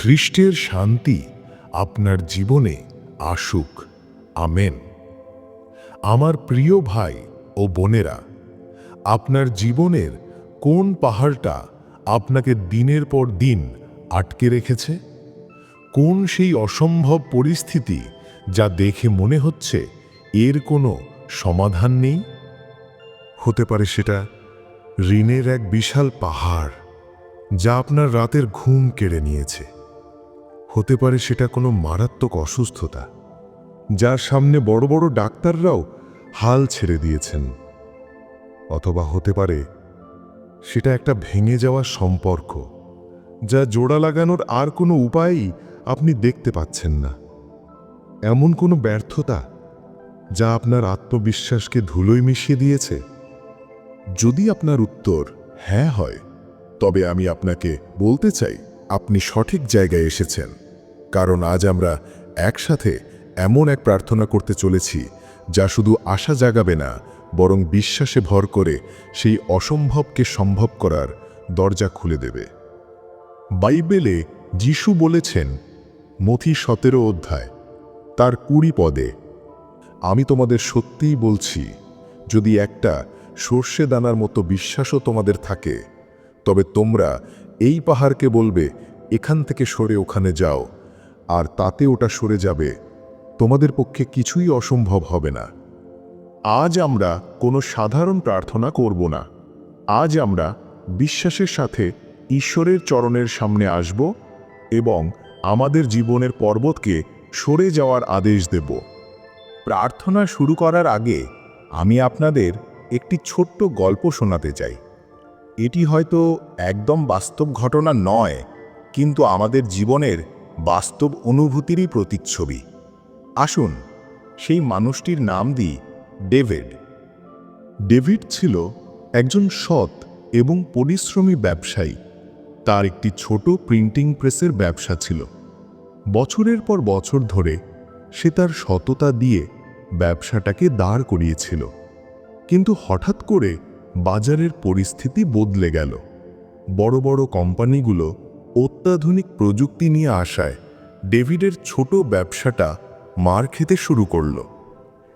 খ্রিস্টের শান্তি আপনার জীবনে আসুক। আমেন। আমার প্রিয় ভাই ও বোনেরা, আপনার জীবনের কোন পাহাড়টা আপনাকে দিনের পর দিন আটকে রেখেছে? কোন সেই অসম্ভব পরিস্থিতি যা দেখে মনে হচ্ছে এর কোনো সমাধান নেই? হতে পারে সেটা ঋণের এক বিশাল পাহাড় যা আপনার রাতের ঘুম কেড়ে নিয়েছে। হতে পারে সেটা কোনো মারাত্মক অসুস্থতা, যার সামনে বড় বড় ডাক্তাররাও হাল ছেড়ে দিয়েছেন। অথবা হতে পারে সেটা একটা ভেঙে যাওয়া সম্পর্ক, যা জোড়া লাগানোর আর কোনো উপায়ই আপনি দেখতে পাচ্ছেন না। এমন কোনো ব্যর্থতা যা আপনার আত্মবিশ্বাসকে ধুলোয় মিশিয়ে দিয়েছে? যদি আপনার উত্তর হ্যাঁ হয়, তবে আমি আপনাকে বলতে চাই আপনি সঠিক জায়গায় এসেছেন, কারণ আজ আমরা একসাথে এমন এক প্রার্থনা করতে চলেছি যা শুধু আশা জাগাবে না, বরং বিশ্বাসে ভর করে সেই অসম্ভবকে সম্ভব করার দরজা খুলে দেবে। বাইবেলে যিশু বলেছেন মথি সতেরো অধ্যায়, তার কুড়ি পদে, আমি তোমাদের সত্যিই বলছি, যদি একটা সর্ষে দানার মতো বিশ্বাসও তোমাদের থাকে, তবে তোমরা এই পাহাড়কে বলবে, এখান থেকে সরে ওখানে যাও, আর তাতে ওটা সরে যাবে। তোমাদের পক্ষে কিছুই অসম্ভব হবে না। আজ আমরা কোনো সাধারণ প্রার্থনা করব না। আজ আমরা বিশ্বাসের সাথে ঈশ্বরের চরণের সামনে আসব এবং আমাদের জীবনের পর্বতকে সরে যাওয়ার আদেশ দেব। প্রার্থনা শুরু করার আগে আমি আপনাদের একটি ছোট্ট গল্প শোনাতে চাই। এটি হয়তো একদম বাস্তব ঘটনা নয়, কিন্তু আমাদের জীবনের বাস্তব অনুভূতিরই প্রতিচ্ছবি। আসুন, সেই মানুষটির নাম দিই ডেভিড। ডেভিড ছিল একজন সৎ এবং পরিশ্রমী ব্যবসায়ী। তার একটি ছোট প্রিন্টিং প্রেসের ব্যবসা ছিল। বছরের পর বছর ধরে সে তার সততা দিয়ে ব্যবসাটাকে দাঁড় করিয়েছিল। কিন্তু হঠাৎ করে বাজারের পরিস্থিতি বদলে গেল। বড় বড় কোম্পানিগুলো অত্যাধুনিক প্রযুক্তি নিয়ে আসায় ডেভিডের ছোট ব্যবসাটা মার খেতে শুরু করল।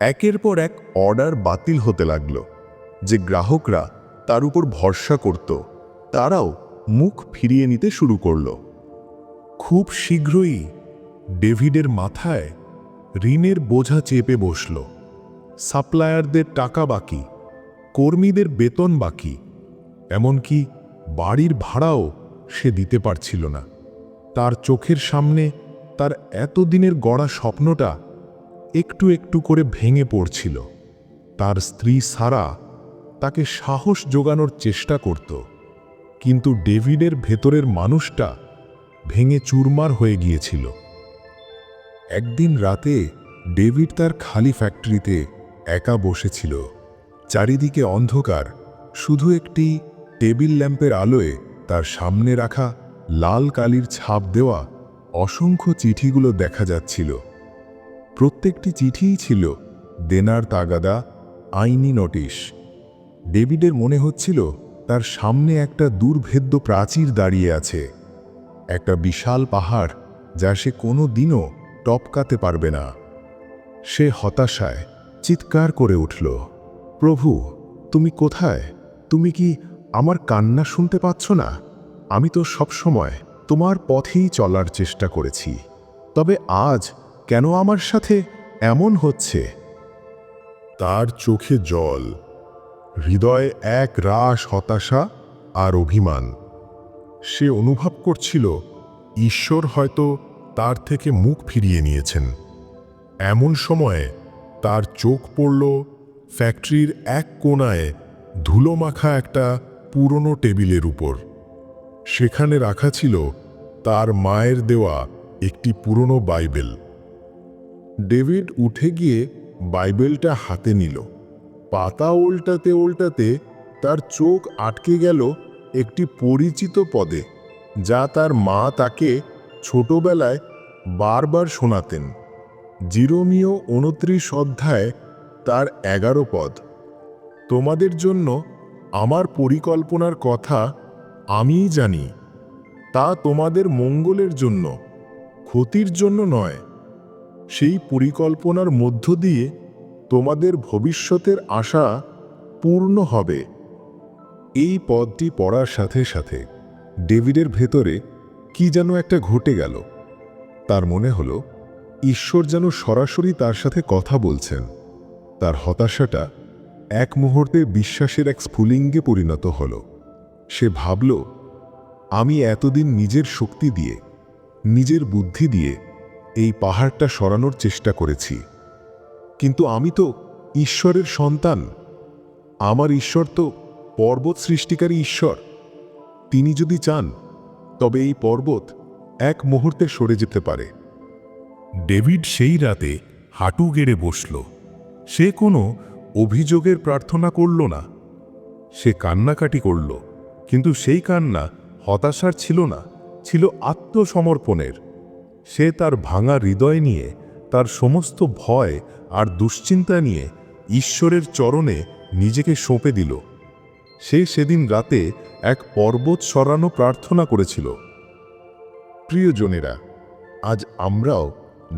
একের পর এক অর্ডার বাতিল হতে লাগল যে গ্রাহকরা তার উপর ভরসা করত, তারাও মুখ ফিরিয়ে নিতে শুরু করল। খুব শীঘ্রই ডেভিডের মাথায় ঋণের বোঝা চেপে বসল। সাপ্লায়ারদের টাকা বাকি কর্মীদের বেতন বাকি, এমনকি বাড়ির ভাড়াও সে দিতে পারছিল না। তার চোখের সামনে তার এতদিনের গড়া স্বপ্নটা একটু একটু করে ভেঙে পড়ছিল। তার স্ত্রী সারা তাকে সাহস জোগানোর চেষ্টা করত, কিন্তু ডেভিডের ভেতরের মানুষটা ভেঙে চুরমার হয়ে গিয়েছিল। একদিন রাতে ডেভিড তার খালি ফ্যাক্টরিতে একা বসেছিল। চারিদিকে অন্ধকার, শুধু একটি টেবিল ল্যাম্পের আলোয় তার সামনে রাখা লাল কালির ছাপ দেওয়া অসংখ্য চিঠিগুলো দেখা যাচ্ছিল। প্রত্যেকটি চিঠিই ছিল দেনার তাগাদা, আইনি নোটিশ। ডেভিডের মনে হচ্ছিল তার সামনে একটা দুর্ভেদ্য প্রাচীর দাঁড়িয়ে আছে। একটা বিশাল পাহাড় যা সে কোনো দিনও টপকাতে পারবে না। সে হতাশায়, চিৎকার করে উঠল। প্রভু, তুমি কোথায়? তুমি কি আমার কান্না শুনতে পাচ্ছ না? আমি তো সবসময় তোমার পথেই চলার চেষ্টা করেছি। তবে আজ কেন আমার সাথে এমন হচ্ছে? তার চোখে জল, হৃদয়ে এক রাস হতাশা আর অভিমান। সে অনুভব করছিল, ঈশ্বর হয়তো তার থেকে মুখ ফিরিয়ে নিয়েছেন। এমন সময়ে তার চোখ পড়ল ফ্যাক্টরির এক কোণায় ধুলো মাখা একটা পুরনো টেবিলের উপর। সেখানে রাখা ছিল তার মায়ের দেওয়া একটি পুরনো বাইবেল। ডেভিড উঠে গিয়ে বাইবেলটা হাতে নিল। পাতা উল্টাতে উল্টাতে তার চোখ আটকে গেল একটি পরিচিত পদে, যা তার মা তাকে ছোটবেলায় বারবার শোনাতেন। জিরোমীয় উনত্রিশ অধ্যায় তার এগারো পদ। তোমাদের জন্য আমার পরিকল্পনার কথা আমিই জানি, তা তোমাদের মঙ্গলের জন্য, ক্ষতির জন্য নয়। সেই পরিকল্পনার মধ্য দিয়ে তোমাদের ভবিষ্যতের আশা পূর্ণ হবে। এই পদটি পড়ার সাথে সাথে ডেভিডের ভেতরে কি যেন একটা ঘটে গেল। তার মনে হলো, ঈশ্বর যেন সরাসরি তার সাথে কথা বলছেন। তার হতাশাটা এক মুহূর্তে বিশ্বাসের এক স্ফুলিঙ্গে পরিণত হল। সে ভাবল, আমি এতদিন নিজের শক্তি দিয়ে, নিজের বুদ্ধি দিয়ে এই পাহাড়টা সরানোর চেষ্টা করেছি। কিন্তু আমি তো ঈশ্বরের সন্তান। আমার ঈশ্বর তো পর্বত সৃষ্টিকারী ঈশ্বর। তিনি যদি চান, তবে এই পর্বত এক মুহূর্তে সরে যেতে পারে। ডেভিড সেই রাতে হাঁটু গেড়ে বসল। সে কোনো অভিযোগের প্রার্থনা করল না। সে কান্নাকাটি করল, কিন্তু সেই কান্না হতাশার ছিল না, ছিল আত্মসমর্পণের। সে তার ভাঙা হৃদয় নিয়ে, তার সমস্ত ভয় আর দুশ্চিন্তা নিয়ে ঈশ্বরের চরণে নিজেকে সঁপে দিল। সে সেদিন রাতে এক পর্বত সরানো প্রার্থনা করেছিল। প্রিয়জনেরা, আজ আমরাও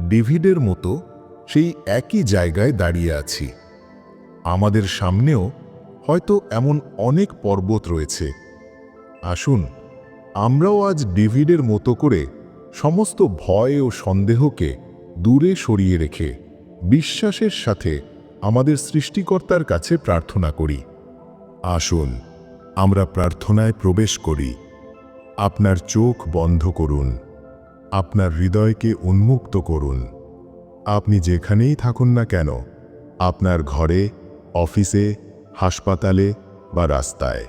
ডেভিডের মতো সেই একই জায়গায় দাঁড়িয়ে আছি। আমাদের সামনেও হয়তো এমন অনেক পর্বত রয়েছে। আসুন, আমরাও আজ ডেভিডের মতো করে সমস্ত ভয় ও সন্দেহকে দূরে সরিয়ে রেখে বিশ্বাসের সাথে আমাদের সৃষ্টিকর্তার কাছে প্রার্থনা করি। আসুন, আমরা প্রার্থনায় প্রবেশ করি। আপনার চোখ বন্ধ করুন। আপনার হৃদয়কে উন্মুক্ত করুন। আপনি যেখানেই থাকুন না কেন, আপনার ঘরে, অফিসে, হাসপাতালে বা রাস্তায়।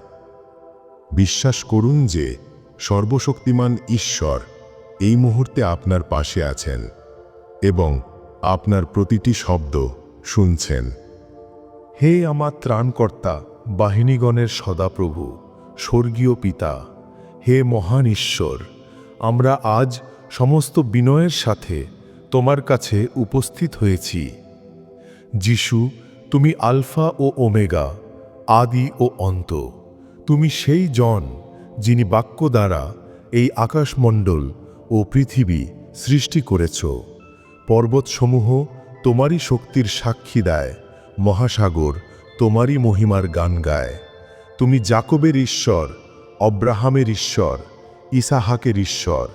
বিশ্বাস করুন যে, সর্বশক্তিমান ঈশ্বর এই মুহূর্তে আপনার পাশে আছেন এবং আপনার প্রতিটি শব্দ শুনছেন। হে আমার ত্রাণকর্তা, বাহিনীগণের সদাপ্রভু, স্বর্গীয় পিতা, হে মহান ঈশ্বর, আমরা আজ সমস্ত বিনয়ের সাথে তোমার কাছে উপস্থিত হয়েছি। যিশু, তুমি আলফা ও ওমেগা, আদি ও অন্ত। তুমি সেই জন যিনি বাক্য দ্বারা এই আকাশমণ্ডল ও পৃথিবী সৃষ্টি করেছ। পর্বতসমূহ তোমারই শক্তির সাক্ষী দেয়, মহাসাগর তোমারই মহিমার গান গায়। তুমি জাকবের ঈশ্বর, অব্রাহামের ঈশ্বর, ইসাহাকের ঈশ্বর।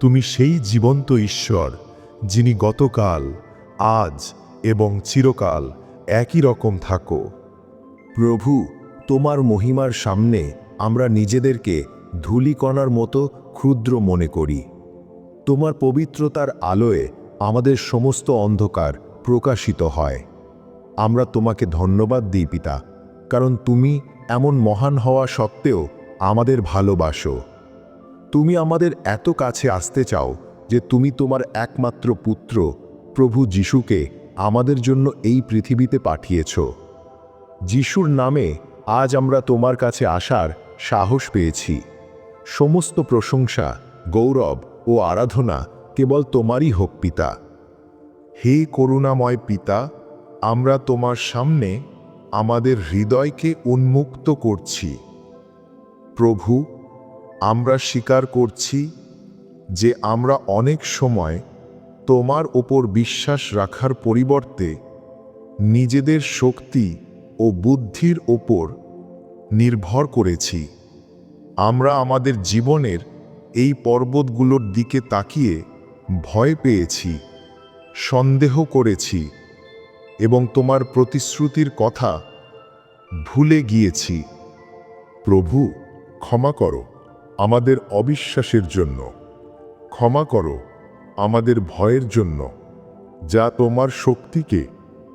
তুমি সেই জীবন্ত ঈশ্বর যিনি গতকাল, আজ এবং চিরকাল একই রকম থাকো। প্রভু, তোমার মহিমার সামনে আমরা নিজেদেরকে ধূলিকণার মতো ক্ষুদ্র মনে করি। তোমার পবিত্রতার আলোয় আমাদের সমস্ত অন্ধকার প্রকাশিত হয়। আমরা তোমাকে ধন্যবাদ দিই পিতা, কারণ তুমি এমন মহান হওয়া সত্ত্বেও আমাদের ভালোবাসো। তুমি আমাদের এত কাছে আসতে চাও যে তুমি তোমার একমাত্র পুত্র, প্রভু যিশুকে আমাদের জন্য এই পৃথিবীতে পাঠিয়েছ। যিশুর নামে আজ আমরা তোমার কাছে আসার সাহস পেয়েছি। সমস্ত প্রশংসা, গৌরব ও আরাধনা কেবল তোমারই হোক পিতা। হে করুণাময় পিতা, আমরা তোমার সামনে আমাদের হৃদয়কে উন্মুক্ত করছি। প্রভু, আমরা স্বীকার করছি যে আমরা অনেক সময় তোমার ওপর বিশ্বাস রাখার পরিবর্তে নিজেদের শক্তি ও বুদ্ধির ওপর নির্ভর করেছি। আমরা আমাদের জীবনের এই পর্বতগুলোর দিকে তাকিয়ে ভয় পেয়েছি, সন্দেহ করেছি এবং তোমার প্রতিশ্রুতির কথা ভুলে গিয়েছি। প্রভু, ক্ষমা করো আমাদের অবিশ্বাসের জন্য। ক্ষমা করো আমাদের ভয়ের জন্য, যা তোমার শক্তিকে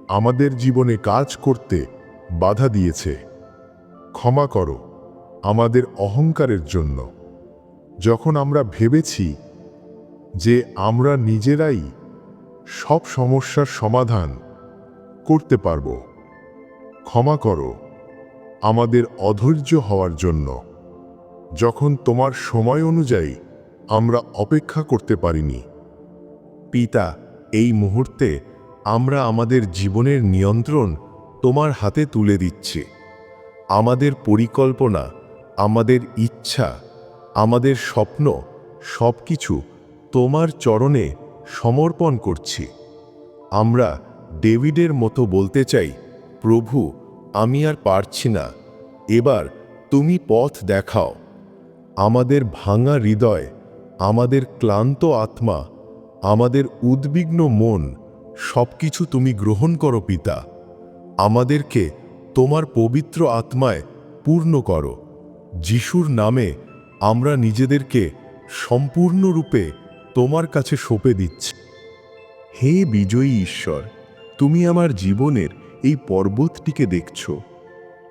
আমাদের জীবনে কাজ করতে বাধা দিয়েছে। ক্ষমা করো আমাদের অহংকারের জন্য। যখন আমরা ভেবেছি যে আমরা নিজেরাই সব সমস্যার সমাধান করতে পারব, ক্ষমা করো আমাদের অধৈর্য হওয়ার জন্য। যখন তোমার সময় অনুযায়ী আমরা অপেক্ষা করতে পারিনি। পিতা, এই মুহূর্তে আমরা আমাদের জীবনের নিয়ন্ত্রণ তোমার হাতে তুলে দিচ্ছি। আমাদের পরিকল্পনা, আমাদের ইচ্ছা, আমাদের স্বপ্ন সব কিছু তোমার চরণে সমর্পণ করছি। আমরা ডেভিডের মতো বলতে চাই, প্রভু, আমি আর পারছি না। এবার তুমি পথ দেখাও। আমাদের ভাঙা হৃদয় আমাদের ক্লান্ত আত্মা, আমাদের উদ্বিগ্ন মন সব কিছু তুমি গ্রহণ করো পিতা। আমাদেরকে তোমার পবিত্র আত্মায় পূর্ণ করো। যিশুর নামে আমরা নিজেদেরকে সম্পূর্ণরূপে তোমার কাছে সঁপে দিচ্ছি। হে বিজয়ী ঈশ্বর, তুমি আমার জীবনের এই পর্বতটিকে দেখছ।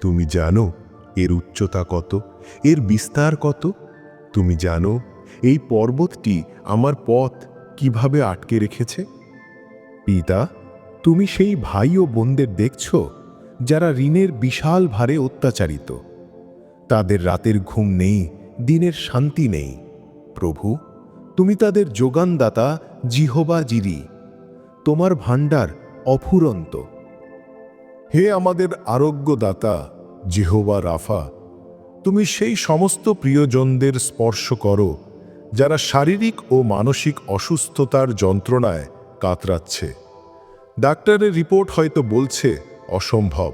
তুমি জানো এর উচ্চতা কত, এর বিস্তার কত। তুমি জানো এই পর্বতটি আমার পথ কীভাবে আটকে রেখেছে? পিতা, তুমি সেই ভাই ও বোনদের দেখছ, যারা ঋণের বিশাল ভারে অত্যাচারিত। তাদের রাতের ঘুম নেই, দিনের শান্তি নেই। প্রভু, তুমি তাদের যোগানদাতা জিহবা জিরি। তোমার ভাণ্ডার অফুরন্ত। হে আমাদের আরোগ্যদাতা জিহোবা রাফা, তুমি সেই সমস্ত প্রিয়জনদের স্পর্শ করো যারা শারীরিক ও মানসিক অসুস্থতার যন্ত্রণায় কাতরাচ্ছে। ডাক্তারের রিপোর্ট হয়তো বলছে, অসম্ভব।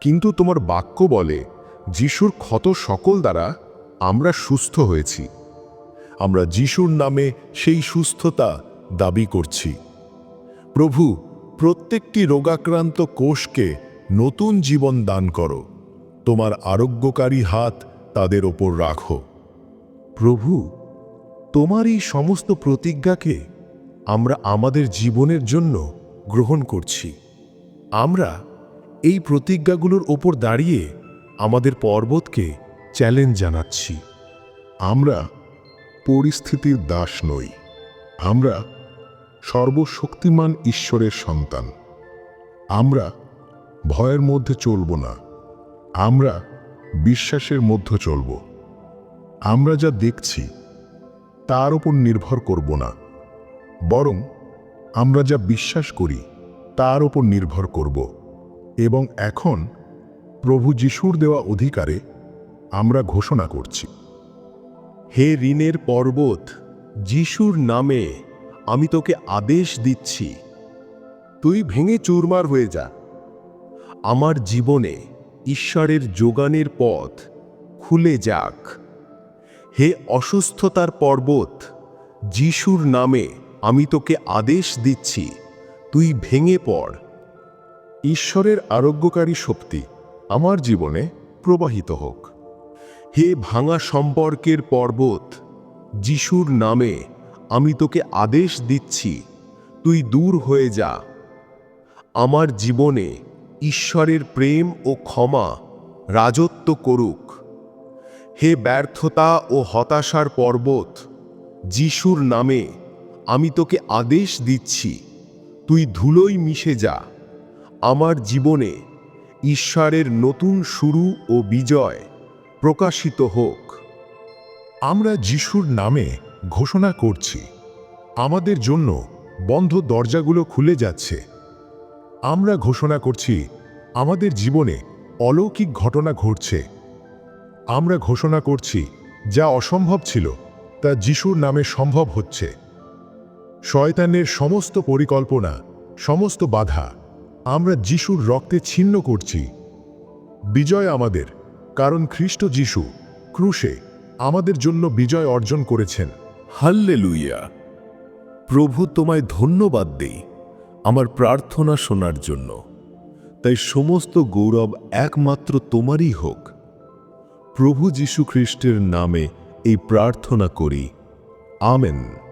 কিন্তু তোমার বাক্য বলে, যিশুর ক্ষত সকল দ্বারা আমরা সুস্থ হয়েছি। আমরা যিশুর নামে সেই সুস্থতা দাবি করছি। প্রভু, প্রত্যেকটি রোগাক্রান্ত কোষকে নতুন জীবন দান করো। তোমার আরোগ্যকারী হাত তাদের ওপর রাখো। প্রভু, তোমার এই সমস্ত প্রতিজ্ঞাকে আমরা আমাদের জীবনের জন্য গ্রহণ করছি। আমরা এই প্রতিজ্ঞাগুলোর ওপর দাঁড়িয়ে আমাদের পর্বতকে চ্যালেঞ্জ জানাচ্ছি। আমরা পরিস্থিতির দাস নই। আমরা সর্বশক্তিমান ঈশ্বরের সন্তান। আমরা ভয়ের মধ্যে চলব না। আমরা বিশ্বাসের মধ্যে চলব। আমরা যা দেখছি, তার উপর নির্ভর করব না, বরং আমরা যা বিশ্বাস করি, তার উপর নির্ভর করব, এবং এখন প্রভু যিশুর দেওয়া অধিকারে আমরা ঘোষণা করছি। হে ঋণের পর্বত, যিশুর নামে আমি তোকে আদেশ দিচ্ছি, তুই ভেঙে চুরমার হয়ে যা। আমার জীবনে ঈশ্বরের যোগানের পথ খুলে যাক। হে অসুস্থতার পর্বত, যিশুর নামে আমি তোকে আদেশ দিচ্ছি, তুই ভেঙে পড়। ঈশ্বরের আরোগ্যকারী শক্তি আমার জীবনে প্রবাহিত হোক। হে ভাঙা সম্পর্কের পর্বত, যিশুর নামে আমি তোকে আদেশ দিচ্ছি, তুই দূর হয়ে যা। আমার জীবনে ঈশ্বরের প্রেম ও ক্ষমা রাজত্ব করুক। হে ব্যর্থতা ও হতাশার পর্বত, যিশুর নামে আমি তোকে আদেশ দিচ্ছি, তুই ধুলোয় মিশে যা। আমার জীবনে ঈশ্বরের নতুন শুরু ও বিজয় প্রকাশিত হোক। আমরা যিশুর নামে ঘোষণা করছি। আমাদের জন্য বন্ধ দরজাগুলো খুলে যাচ্ছে। আমরা ঘোষণা করছি, আমাদের জীবনে অলৌকিক ঘটনা ঘটছে। আমরা ঘোষণা করছি, যা অসম্ভব ছিল, তা যিশুর নামে সম্ভব হচ্ছে। শয়তানের সমস্ত পরিকল্পনা, সমস্ত বাধা, আমরা যিশুর রক্তে ছিন্ন করছি। বিজয় আমাদের, কারণ খ্রিস্ট যিশু, ক্রুশে, আমাদের জন্য বিজয় অর্জন করেছেন। হাল্লে লুইয়া প্রভু তোমায় ধন্যবাদ দেই, আমার প্রার্থনা শোনার জন্য। তাই সমস্ত গৌরব একমাত্র তোমারই হোক। প্রভু যীশু খ্রিস্টের নামে এই প্রার্থনা করি। আমেন।